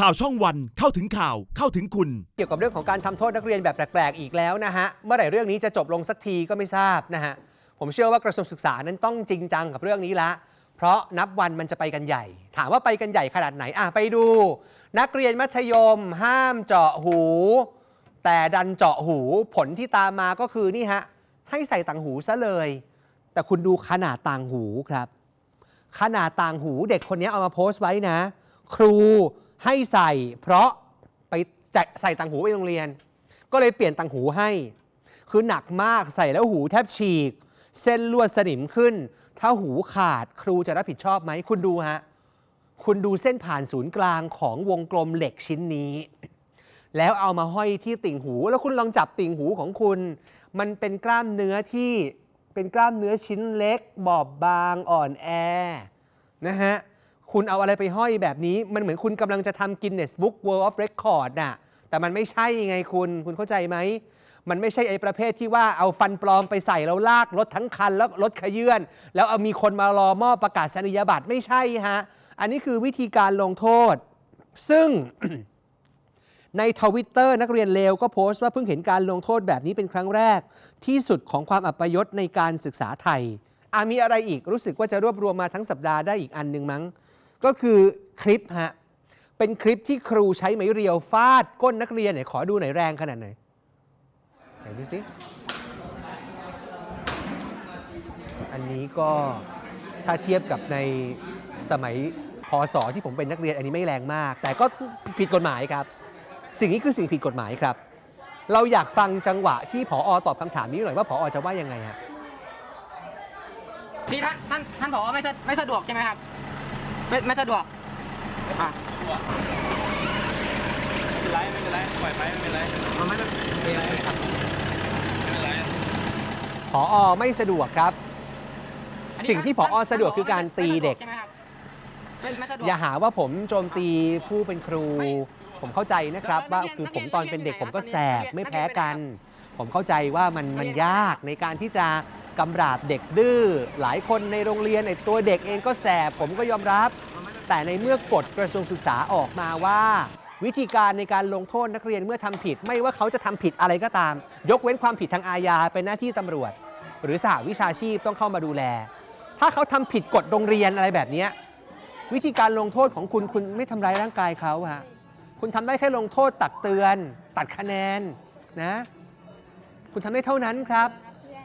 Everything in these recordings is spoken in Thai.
ข่าวช่องวันเข้าถึงข่าวเข้าถึงคุณ เกี่ยวกับเรื่องของการทำโทษนักเรียนแบบแปลกๆอีกแล้วนะฮะ เมื่อไหร่เรื่องนี้จะจบลงสักทีก็ไม่ทราบนะฮะ ผมเชื่อว่ากระทรวงศึกษานั้นต้องจริงจังกับเรื่องนี้ละ เพราะนับวันมันจะไปกันใหญ่ ถามว่าไปกันใหญ่ขนาดไหนอะไปดู นักเรียนมัธยม ห้ามเจาะหู แต่ดันเจาะหูผลที่ตามมาก็คือนี่ฮะให้ใส่ต่างหูซะเลย แต่คุณดูขนาดต่างหูครับ ขนาดต่างหูเด็กคนนี้เอามาโพสต์ไว้นะ ครู ให้ใส่เพราะไปใส่ต่างหูไปโรงเรียน ก็เลยเปลี่ยนต่างหูให้ คือหนักมากใส่แล้วหูแทบฉีก เส้นลวดสนิมขึ้น ถ้าหูขาดครูจะรับผิดชอบไหม คุณดูฮะ คุณดูเส้นผ่านศูนย์กลางของวงกลมเหล็กชิ้นนี้ แล้วเอามาห้อยที่ติ่งหู แล้วคุณลองจับติ่งหูของคุณ มันเป็นกล้ามเนื้อที่เป็นกล้ามเนื้อชิ้นเล็ก บอบบางอ่อนแอนะฮะ คุณเอาอะไรไปห้อยแบบนี้ มันเหมือนคุณกำลังจะทำ Guinness Book World of Record น่ะแต่มันไม่ใช่ไงคุณคุณเข้าใจไหม มันไม่ใช่ไอ้ประเภทที่ว่าเอาฟันปลอมไปใส่แล้วลากรถทั้งคันแล้วรถขยื่นแล้วเอามีคนมารอมอบประกาศนียบัตรไม่ใช่ฮะ อันนี้คือวิธีการลงโทษ ซึ่ง ในทวิตเตอร์นักเรียนเลวก็โพสต์ว่าเพิ่งเห็นการลงโทษแบบนี้เป็นครั้งแรก ที่สุดของความอัปยศในการศึกษาไทยอามีอะไรอีกรู้สึกว่าจะรวบรวมมาทั้งสัปดาห์ได้อีกอันหนึ่งมั้ง ก็คือคลิปฮะ เป็นคลิปที่ครูใช้ไม้เรียวฟาดก้นนักเรียนไหนขอดูหน่อยแรงขนาดไหนไหนดูสิ อันนี้ก็ถ้าเทียบกับในสมัยพศที่ผมเป็นนักเรียนอันนี้ไม่แรงมาก แต่ก็ผิดกฎหมายครับ สิ่งนี้คือสิ่งผิดกฎหมายครับ เราอยากฟังจังหวะที่ผอตอบคำถามนี้หน่อยว่าผอจะว่ายังไงฮะพี่ท่านท่านท่านบอไม่ไม่สะดวกใช่ไหมครับ ไม่ไม่สะดวกอะไม่เป็นไรไม่เป็นไรปล่อยไปไม่เป็นไรมันไม่เป็นไรครับไม่เป็นไรผอไม่สะดวกครับ สิ่งที่ผอสะดวกคือการตีเด็กใช่ไหมครับไม่ไม่สะดวกอย่าหาว่าผมโจมตีผู้เป็นครู ผมเข้าใจนะครับ ว่าคือผมตอนเป็นเด็กผมก็แสบไม่แพ้กัน ผมเข้าใจว่ามันมันยากในการที่จะ กำราบเด็กดื้อหลายคนในโรงเรียนไอ้ตัวเด็กเองก็แสบผมก็ยอมรับ แต่ในเมื่อกฎกระทรวงศึกษาออกมาว่า วิธีการในการลงโทษนักเรียนเมื่อทำผิด ไม่ว่าเขาจะทำผิดอะไรก็ตาม ยกเว้นความผิดทางอาญาเป็นหน้าที่ตำรวจ หรือสหวิชาชีพต้องเข้ามาดูแล ถ้าเขาทำผิดกฎโรงเรียนอะไรแบบนี้วิธีการลงโทษของคุณคุณไม่ทำร้ายร่างกายเขาฮะคุณทำได้แค่ลงโทษตักเตือน ตัดคะแนนนะ คุณทำได้เท่านั้นครับ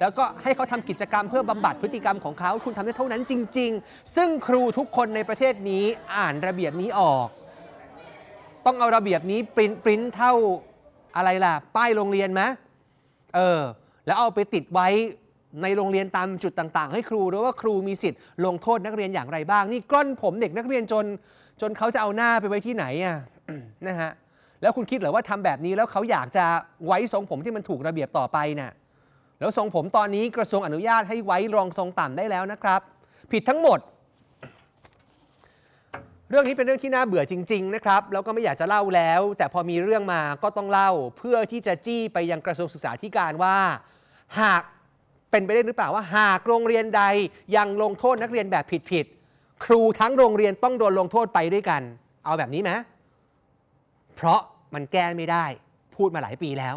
แล้วก็ให้เขาทำกิจกรรมเพื่อบำบัดพฤติกรรมของเขาคุณทำได้เท่านั้นจริง ๆ ซึ่งครูทุกคนในประเทศนี้อ่านระเบียบนี้ออก ต้องเอาระเบียบนี้ปริ้นปริ้นเท่าอะไรล่ะ ป้ายโรงเรียนไหมเออ แล้วเอาไปติดไว้ในโรงเรียนตามจุดต่างๆ ให้ครูรู้ว่าครูมีสิทธิ์ลงโทษนักเรียนอย่างไรบ้าง นี่กล้อนผมเด็กนักเรียนจน จนเขาจะเอาหน้าไปไว้ที่ไหนอะนะฮะแล้วคุณคิดเหรอว่าทำแบบนี้แล้วเขาอยากจะไว้ทรงผมที่มันถูกระเบียบต่อไปน่ะ แล้วทรงผมตอนนี้กระทรวงอนุญาตให้ไว้รองทรงต่ำได้แล้วนะครับ ผิดทั้งหมด เรื่องนี้เป็นเรื่องที่น่าเบื่อจริง ๆ นะครับ แล้วก็ไม่อยากจะเล่าแล้ว แต่พอมีเรื่องมาก็ต้องเล่า เพื่อที่จะจี้ไปยังกระทรวงศึกษาธิการว่า หากเป็นไปได้หรือเปล่าว่า หากโรงเรียนใดยังลงโทษนักเรียนแบบผิดๆครูทั้งโรงเรียนต้องโดนลงโทษไปด้วยกัน เอาแบบนี้ไหมเพราะมันแก้ไม่ได้ พูดมาหลายปีแล้ว